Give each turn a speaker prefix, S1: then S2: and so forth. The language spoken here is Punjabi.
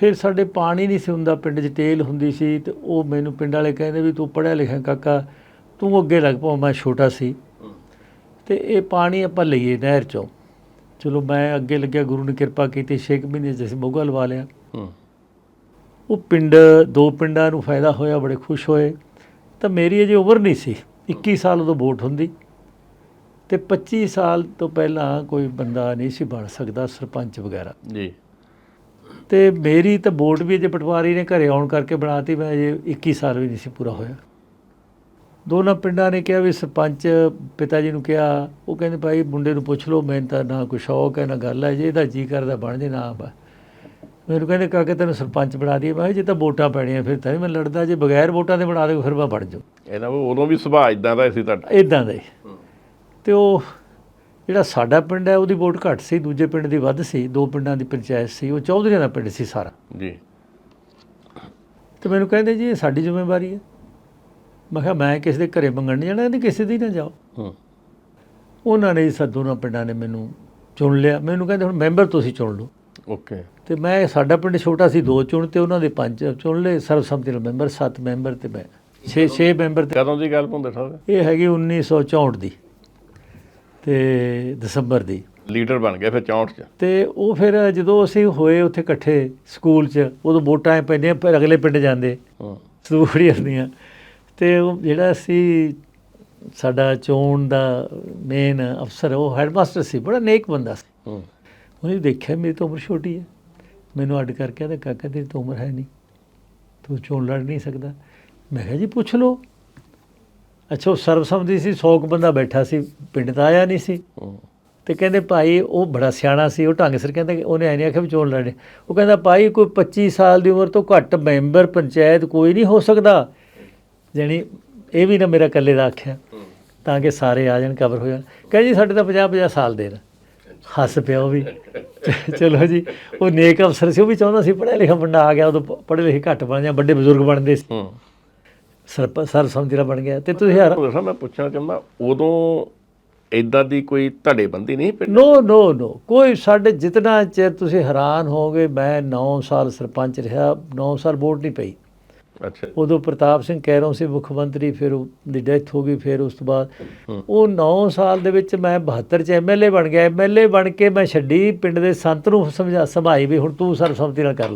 S1: ਫਿਰ ਸਾਡੇ ਪਾਣੀ ਨਹੀਂ ਸੀ ਹੁੰਦਾ ਪਿੰਡ 'ਚ ਟੇਲ ਹੁੰਦੀ ਸੀ ਤੇ ਉਹ ਮੈਨੂੰ ਪਿੰਡ ਵਾਲੇ ਕਹਿੰਦੇ ਵੀ ਤੂੰ ਪੜ੍ਹਿਆ ਲਿਖਿਆ ਕਾਕਾ ਤੂੰ ਅੱਗੇ ਲੱਗ ਪਾ ਮੈਂ ਛੋਟਾ ਸੀ। ਤੇ ਇਹ ਪਾਣੀ ਆਪਾਂ ਲਈਏ ਨਹਿਰ ਚੋਂ। ਚਲੋ ਮੈਂ ਅੱਗੇ ਲੱਗਿਆ ਗੁਰੂ ਨੇ ਕਿਰਪਾ ਕੀਤੀ 6 ਮਹੀਨੇ ਅਸੀਂ ਮੋਗਾ ਲਵਾ ਲਿਆ। ਉਹ ਪਿੰਡ ਦੋ ਪਿੰਡਾਂ ਨੂੰ ਫਾਇਦਾ ਹੋਇਆ ਬੜੇ ਖੁਸ਼ ਹੋਏ। ਤਾਂ ਮੇਰੀ ਅਜੇ ਉਮਰ ਨਹੀਂ ਸੀ 21 ਸਾਲ ਉਦੋਂ ਵੋਟ ਹੁੰਦੀ। ਤੇ 25 ਸਾਲ ਤੋਂ ਪਹਿਲਾਂ ਕੋਈ ਬੰਦਾ ਨਹੀਂ ਸੀ ਬਣ ਸਕਦਾ ਸਰਪੰਚ ਵਗੈਰਾ।
S2: ਜੀ।
S1: ਤੇ ਮੇਰੀ ਤਾਂ ਵੋਟ ਵੀ ਅਜੇ ਪਟਵਾਰੀ ਨੇ ਘਰੇ ਆਉਣ ਕਰਕੇ ਬਣਾਤੀ ਮੈਂ ਅਜੇ 21 ਸਾਲ ਵੀ ਨਹੀਂ ਸੀ ਪੂਰਾ ਹੋਇਆ। ਦੋਨਾਂ ਪਿੰਡਾਂ ਨੇ ਕਿਹਾ ਵੀ ਸਰਪੰਚ ਪਿਤਾ ਜੀ ਨੂੰ ਕਿਹਾ ਉਹ ਕਹਿੰਦੇ ਭਾਈ ਮੁੰਡੇ ਨੂੰ ਪੁੱਛ ਲਓ ਮੈਨੂੰ ਤਾਂ ਨਾ ਕੋਈ ਸ਼ੌਕ ਹੈ ਨਾ ਗੱਲ ਹੈ ਜੇ ਇਹਦਾ ਜੀ ਕਰਦਾ ਬਣ ਜੇ ਨਾ ਮੈਨੂੰ ਕਹਿੰਦੇ ਕਾਕੇ ਤੈਨੂੰ ਸਰਪੰਚ ਬਣਾ ਦਈਏ ਮੈਂ ਜੇ ਤਾਂ ਵੋਟਾਂ ਪੈਣੀਆਂ ਫਿਰ ਤਾਂ ਮੈਂ ਲੜਦਾ ਜੇ ਬਗੈਰ ਵੋਟਾਂ ਦੇ ਬਣਾ ਦੇ ਫਿਰ ਮੈਂ ਬਣ ਜਾਊ।
S2: ਇਹਨਾਂ ਉਹ ਉਦੋਂ ਵੀ ਸੁਭਾਅ ਇਦਾਂ ਦਾ ਸੀ ਤੁਹਾਡਾ।
S1: ਇਦਾਂ ਦਾ ਹੀ। ਤੇ ਉਹ ਜਿਹੜਾ ਸਾਡਾ ਪਿੰਡ ਹੈ ਉਹਦੀ ਵੋਟ ਘੱਟ ਸੀ ਦੂਜੇ ਪਿੰਡ ਦੀ ਵੱਧ ਸੀ ਦੋ ਪਿੰਡਾਂ ਦੀ ਪੰਚਾਇਤ ਸੀ ਉਹ ਚੌਧਰੀਆਂ ਦਾ ਪਿੰਡ ਸੀ ਸਾਰਾ।
S2: ਜੀ।
S1: ਤੇ ਮੈਨੂੰ ਕਹਿੰਦੇ ਜੀ ਇਹ ਸਾਡੀ ਜ਼ਿੰਮੇਵਾਰੀ ਹੈ। ਮੈਂ ਕਿਹਾ ਮੈਂ ਕਿਸੇ ਦੇ ਘਰੇ ਮੰਗਣ ਨਹੀਂ ਜਾਣਾ ਕਹਿੰਦੇ ਕਿਸੇ ਦੀ ਨਾ ਜਾਓ।
S2: ਹੂੰ।
S1: ਉਹਨਾਂ ਨੇ ਸਭ ਦੋਨਾਂ ਪਿੰਡਾਂ ਨੇ ਮੈਨੂੰ ਚੁਣ ਲਿਆ। ਮੈਨੂੰ ਕਹਿੰਦੇ ਹੁਣ ਮੈਂਬਰ ਤੁਸੀਂ ਚੁਣ ਲਓ।
S2: ਓਕੇ।
S1: ਤੇ ਮੈਂ ਸਾਡਾ ਪਿੰਡ ਛੋਟਾ ਸੀ ਦੋ ਚੁਣ ਤੇ ਉਹਨਾਂ ਦੇ ਪੰਜ ਚੁਣ ਲਏ। ਸਰਬਸੰਮਤੀ ਨਾਲ ਮੈਂਬਰ ਸੱਤ ਮੈਂਬਰ ਤੇ ਮੈਂ 6 6 ਮੈਂਬਰ ਤੇ
S2: ਕਦੋਂ ਦੀ ਗੱਲ ਭੁੰਦੇ ਸਾਹਿਬ
S1: ਇਹ ਹੈਗੀ 1964 ਦੀ। ਤੇ ਦਸੰਬਰ ਦੀ।
S2: ਲੀਡਰ ਬਣ ਗਏ ਫਿਰ 64 ਚ।
S1: ਤੇ ਉਹ ਫਿਰ ਜਦੋਂ ਅਸੀਂ ਹੋਏ ਉੱਥੇ ਇਕੱਠੇ ਸਕੂਲ 'ਚ ਉਦੋਂ ਵੋਟਾਂ ਪੈਂਦੀਆਂ ਫਿਰ ਅਗਲੇ ਪਿੰਡ ਜਾਂਦੇ।
S2: ਹੂੰ।
S1: ਸੂੜੀਆਂ ਦੀਆਂ। ਤੇ ਉਹ ਜਿਹੜਾ ਸੀ ਸਾਡਾ ਚੋਣ ਦਾ ਮੇਨ ਅਫਸਰ ਉਹ ਹੈਡਮਾਸਟਰ ਸੀ ਬੜਾ ਨੇਕ ਬੰਦਾ ਸੀ।
S2: ਹੂੰ।
S1: ਉਹਨੇ ਦੇਖਿਆ ਮੇਰੀ ਤਾਂ ਉਮਰ ਛੋਟੀ ਹੈ। ਮੈਨੂੰ ਅੱਡ ਕਰਕੇ ਕਹਿੰਦਾ ਕਾਕਾ ਤੇਰੀ ਤਾਂ ਉਮਰ ਹੈ ਨਹੀਂ। ਤੂੰ ਚੋਣ ਲੜ ਨਹੀਂ ਸਕਦਾ। ਮੈਂ ਕਿਹਾ ਜੀ ਪੁੱਛ ਲਓ। ਅੱਛਾ ਉਹ ਸਰਬਸੰਮਤੀ ਸੀ 100 ਕੁ ਬੰਦਾ ਬੈਠਾ ਸੀ ਪਿੰਡ ਦਾ ਆਇਆ ਨਹੀਂ ਸੀ। ਤੇ ਕਹਿੰਦੇ ਭਾਈ ਉਹ ਬੜਾ ਸਿਆਣਾ ਸੀ ਉਹ ਢੰਗ ਸਿਰ ਕਹਿੰਦਾ ਕਿ ਉਹਨੇ ਐ ਨਹੀਂ ਆਖਿਆ ਵੀ ਚੋਣ ਲੜਨੀ। ਉਹ ਕਹਿੰਦਾ ਭਾਈ ਕੋਈ 25 ਸਾਲ ਦੀ ਉਮਰ ਤੋਂ ਘੱਟ ਮੈਂਬਰ ਪੰਚਾਇਤ ਕੋਈ ਨਹੀਂ ਹੋ ਸਕਦਾ। ਜਾਣੀ ਇਹ ਵੀ ਨਾ ਮੇਰਾ ਇਕੱਲੇ ਦਾ ਆਖਿਆ। ਤਾਂ ਕਿ ਸਾਰੇ ਆ ਜਾਣ ਕਵਰ ਹੋ ਜਾਣ। ਕਹਿੰਦੇ ਜੀ ਸਾਡੇ ਤਾਂ 50 50 ਸਾਲ ਦੇ ਨੇ। ਹੱਸ ਪਿਆ ਉਹ ਵੀ। ਚਲੋ ਜੀ ਉਹ ਨੇਕ ਅਫਸਰ ਸੀ ਉਹ ਵੀ ਚਾਹੁੰਦਾ ਸੀ ਪੜ੍ਹਿਆ ਲਿਖਿਆ ਬੰਦਾ ਆ ਗਿਆ ਉਦੋਂ ਪੜ੍ਹੇ ਲਿਖੇ ਘੱਟ ਬਣ ਜਾਂ ਵੱਡੇ ਬਜ਼ੁਰਗ ਬਣਦੇ ਸੀ। ਸਰ ਸਰ ਸਮਝਰਾ ਬਣ ਗਿਆ। ਤੇ ਤੁਸੀਂ ਯਾਰ
S2: ਭੁੰਦੇ ਸਾਹਿਬ ਮੈਂ ਪੁੱਛਣਾ ਚਾਹੁੰਦਾ ਉਦੋਂ ਇਦਾਂ ਦੀ ਕੋਈ ਧੜੇਬੰਦੀ ਨਹੀਂ ਪਿੰਡ
S1: ਨੋ ਨੋ ਨੋ ਕੋਈ ਸਾਡੇ ਜਿਤਨਾ ਚਿਰ ਤੁਸੀਂ ਹੈਰਾਨ ਹੋਗੇ ਮੈਂ 9 ਸਾਲ ਸਰਪੰਚ ਰਿਹਾ 9 ਸਾਲ ਵੋਟ ਨਹੀਂ ਪਈ।
S2: ਅੱਛਾ।
S1: ਉਦੋਂ ਪ੍ਰਤਾਪ ਸਿੰਘ ਕੈਰੋਂ ਸੀ ਮੁੱਖ ਮੰਤਰੀ ਫਿਰ ਉਹਦੀ ਡੈਥ ਹੋ ਗਈ ਫਿਰ ਉਸ ਤੋਂ ਬਾਅਦ। ਉਹ 9 ਸਾਲ ਦੇ ਵਿੱਚ ਮੈਂ 72 ਚ ਐਮਐਲਏ ਬਣ ਗਿਆ। ਐਮਐਲਏ ਬਣ ਕੇ ਮੈਂ ਛੱਡੀ ਪਿੰਡ ਦੇ ਸੰਤ ਨੂੰ ਸਮਝਾ ਸੰਭਾਈ ਵੀ ਹੁਣ ਤੂੰ ਸਰਬਸੰਮਤੀ ਨਾਲ ਕਰ